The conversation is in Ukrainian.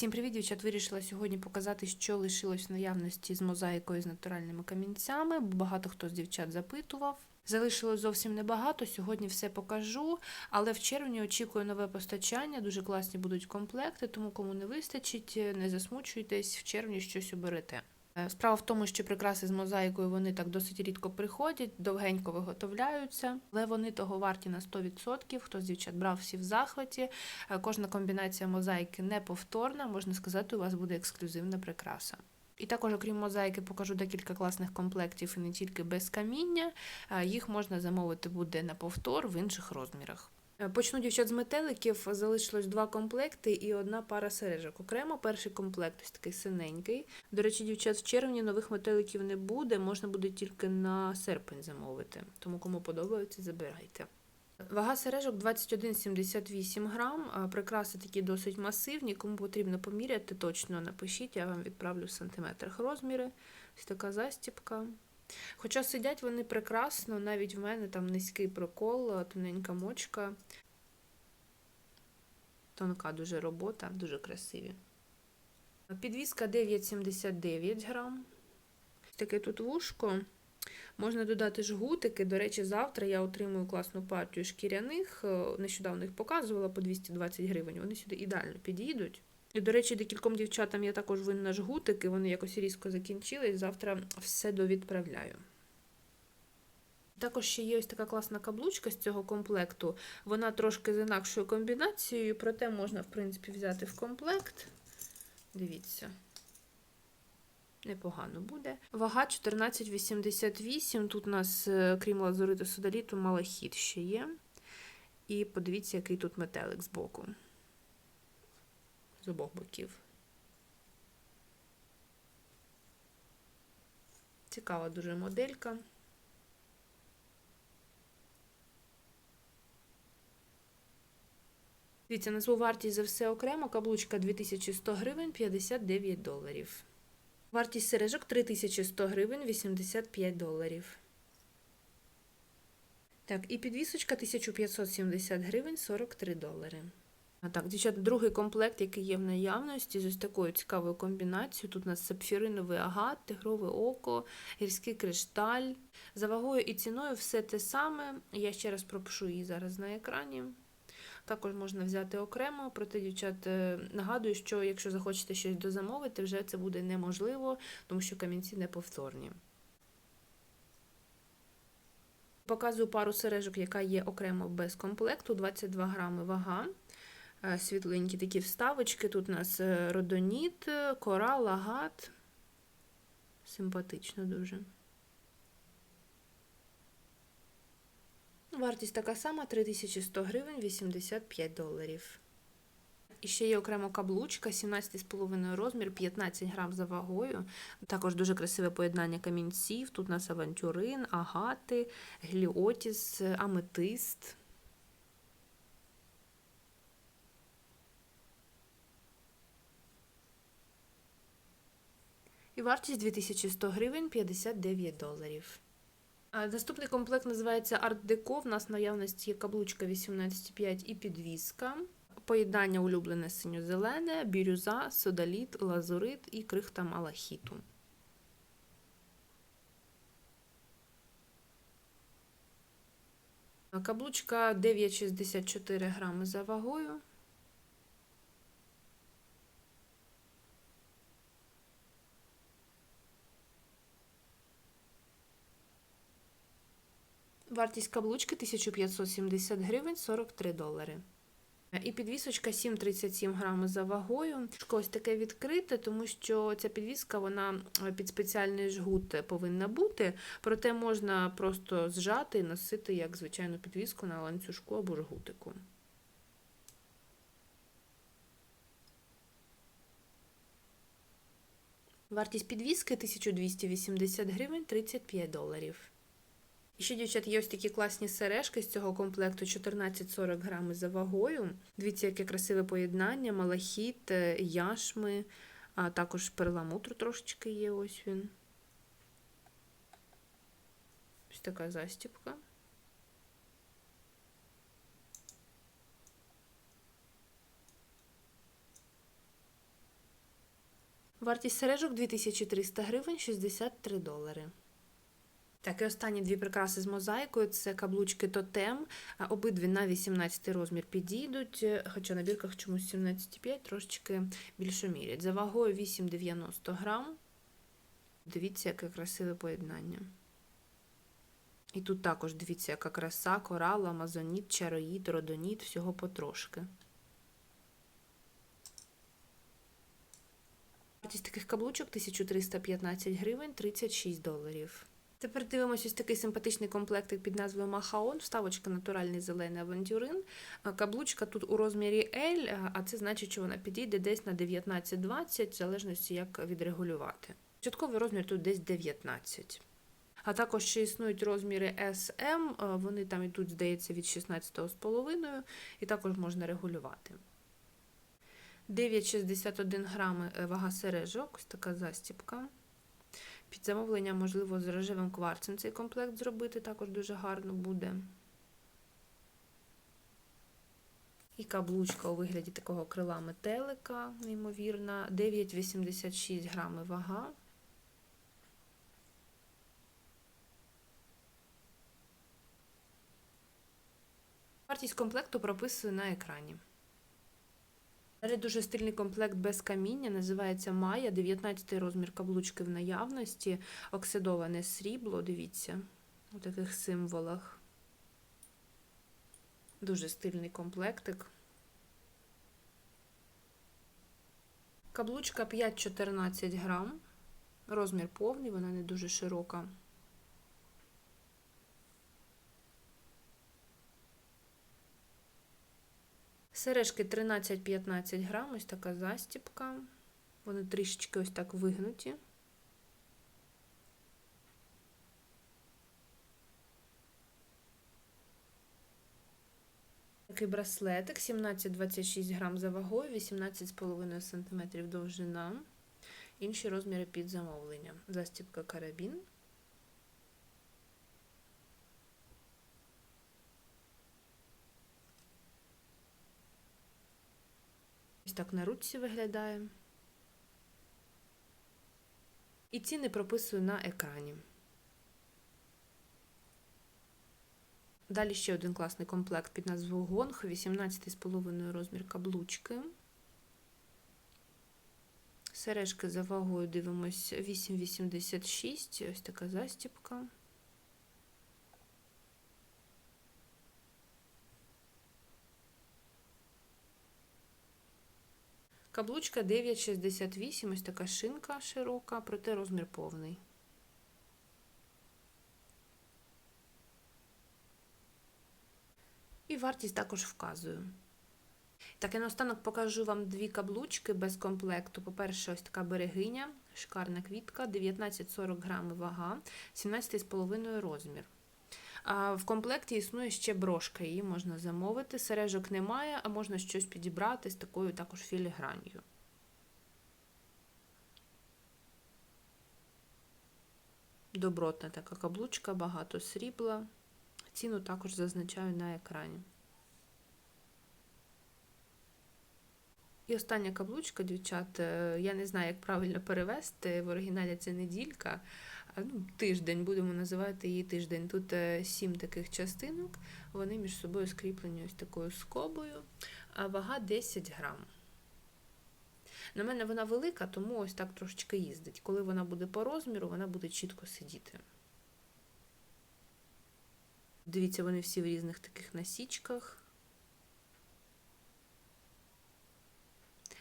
Всім привіт, дівчат! Вирішила сьогодні показати, що лишилось в наявності з мозаїкою з натуральними камінцями, багато хто з дівчат запитував. Залишилось зовсім небагато, сьогодні все покажу, але в червні очікую нове постачання, дуже класні будуть комплекти, тому кому не вистачить, не засмучуйтесь, в червні щось оберете. Е, Справа в тому, що прикраси з мозаїкою вони так досить рідко приходять, довгенько виготовляються, але вони того варті на 100%. Хто з дівчат брав всі в захваті. Е, Кожна комбінація мозаїки неповторна, можна сказати, у вас буде ексклюзивна прикраса. І також, окрім мозаїки, покажу декілька класних комплектів і не тільки без каміння. Е, Їх можна замовити буде на повтор в інших розмірах. Е, Почну дівчат з метеликів. Залишилось два комплекти і одна пара сережок. Окремо перший комплект ось такий синенький. До речі, дівчат, в червні нових метеликів не буде, можна буде тільки на серпень замовити. Тому кому подобається, забирайте. Вага сережок 21,78 грам. Прикраси такі досить масивні. Кому потрібно поміряти, точно напишіть, я вам відправлю в сантиметрах розміри. Ось така застіпка. Хоча сидять вони прекрасно, навіть в мене там низький прокол, тоненька мочка. Тонка дуже робота, дуже красиві. Підвіска 9,79 грам. Таке тут вушко. Можна додати жгутики. До речі, завтра я отримую класну партію шкіряних. Е, Нещодавно їх показувала по 220 гривень. Вони сюди ідеально підійдуть. І, до речі, декільком дівчатам я також винна жгутики, вони якось різко закінчились. Завтра все довідправляю. Також ще є ось така класна каблучка з цього комплекту. Вона трошки з інакшою комбінацією, проте можна, в принципі, взяти в комплект. Дивіться. Непогано буде. Вага 14,88. Тут у нас, е, крім лазуриту судаліту, малахіт ще є. І подивіться, який тут метелик збоку. З обох боків. Цікава дуже моделька. Дивіться, назву вартість за все окремо. Каблучка 2100 гривень 59 доларів. Вартість сережок 3100 гривень 85 доларів. Так, і підвісочка 1570 гривень 43 долари. Так, дівчата, другий комплект, який є в наявності, з ось такою цікавою комбінацією. Тут у нас сапфіриновий агат, тигрове око, гірський кришталь. За вагою і ціною все те саме. Я ще раз пропишу її зараз на екрані. Також можна взяти окремо, проте, дівчат, нагадую, що якщо захочете щось дозамовити, вже це буде неможливо, тому що камінці неповторні. Показую пару сережок, яка є окремо без комплекту, 22 грами вага. Е, Світленькі такі вставочки. Тут у нас е, родоніт, корал, агат. Симпатично дуже. Вартість така сама 3100 гривень 85 доларів. І ще є окремо каблучка, 17,5 розмір, 15 грам за вагою. Також дуже красиве поєднання камінців. Тут у нас авантюрин, агати, гліотіс, аметист. І вартість 2100 гривень 59 доларів. Наступний комплект називається Deco. В нас в наявності є каблучка 18,5 і підвіска. Поєднання улюблене синьо-зелене, бірюза, содаліт, лазурит і крихта малахіту. Каблучка 9,64 грами за вагою. Вартість каблучки 1570 гривень 43 долари. І підвісочка 7,37 грами за вагою. Ось таке відкрите, тому що ця підвіска вона під спеціальний жгут повинна бути, проте можна просто зжати і носити як звичайну підвіску на ланцюжку або жгутику. Вартість підвіски 1280 гривень 35 доларів. І ще, дівчат, є ось такі класні сережки з цього комплекту 14-40 грами за вагою. Дивіться, яке красиве поєднання, малахіт, е, яшми, а також перламутру трошечки є ось він. Ось така застіпка. Вартість сережок 2300 гривень 63 долари. Так, і останні дві прикраси з мозаїкою це каблучки Тотем. Обидві на 18 розмір підійдуть, хоча на бірках чомусь 17,5 трошечки більше мірять. За вагою 8,90 грам. Дивіться, яке красиве поєднання. І тут також дивіться, яка краса, корал, амазоніт, чароїд, родоніт, всього потрошки. Вартість таких каблучок 1315 гривень 36 доларів. Тепер дивимося ось такий симпатичний комплектик під назвою Махаон. Вставочка натуральний зелений авантюрин. Каблучка тут у розмірі L, а це значить, що вона підійде десь на 19-20, в залежності як відрегулювати. Початковий розмір тут десь 19. А також ще існують розміри SM, вони там ідуть, здається, від 16,5 і також можна регулювати. 9,61 грами е, вага сережок, ось така застіпка. Під замовлення, можливо, з рожевим кварцем цей комплект зробити, також дуже гарно буде. І каблучка у вигляді такого крила метелика, неймовірна, 9,86 грами вага. Вартість комплекту прописую на екрані. Далі дуже стильний комплект без каміння, називається Майя, 19 розмір каблучки в наявності, оксидоване срібло, дивіться, у таких символах. Дуже стильний комплектик. Каблучка 5-14 грам, розмір повний, вона не дуже широка. Сережки 13-15 грам, ось така застіпка. Вони трішечки ось так вигнуті. Такий браслетик 17-26 грам за вагою, 18,5 см довжина. Інші розміри під замовлення. Застіпка карабін. Ось так на ручці виглядає. І ціни прописую на екрані. Далі ще один класний комплект під назвою Гонг, 18,5 розмір каблучки. Сережки за вагою дивимось 8,86, ось така застіпка. Каблучка 9,68, ось така шинка широка, проте розмір повний. І вартість також вказую. Так, я наостанок покажу вам дві каблучки без комплекту. По-перше, ось така берегиня, шикарна квітка, 19,40 грами вага, 17,5 розмір. В комплекті існує ще брошка, її можна замовити. Сережок немає, а можна щось підібрати з такою також філігранью. Добротна така каблучка, багато срібла. Ціну також зазначаю на екрані. І остання каблучка, дівчат, е, я не знаю, як правильно перевести. В оригіналі це неділька ну, тиждень, будемо називати її тиждень. Тут е, сім таких частинок, вони між собою скріплені ось такою скобою, а вага 10 грам. На мене вона велика, тому ось так трошечки їздить. Коли вона буде по розміру, вона буде чітко сидіти. Дивіться, вони всі в різних таких насічках.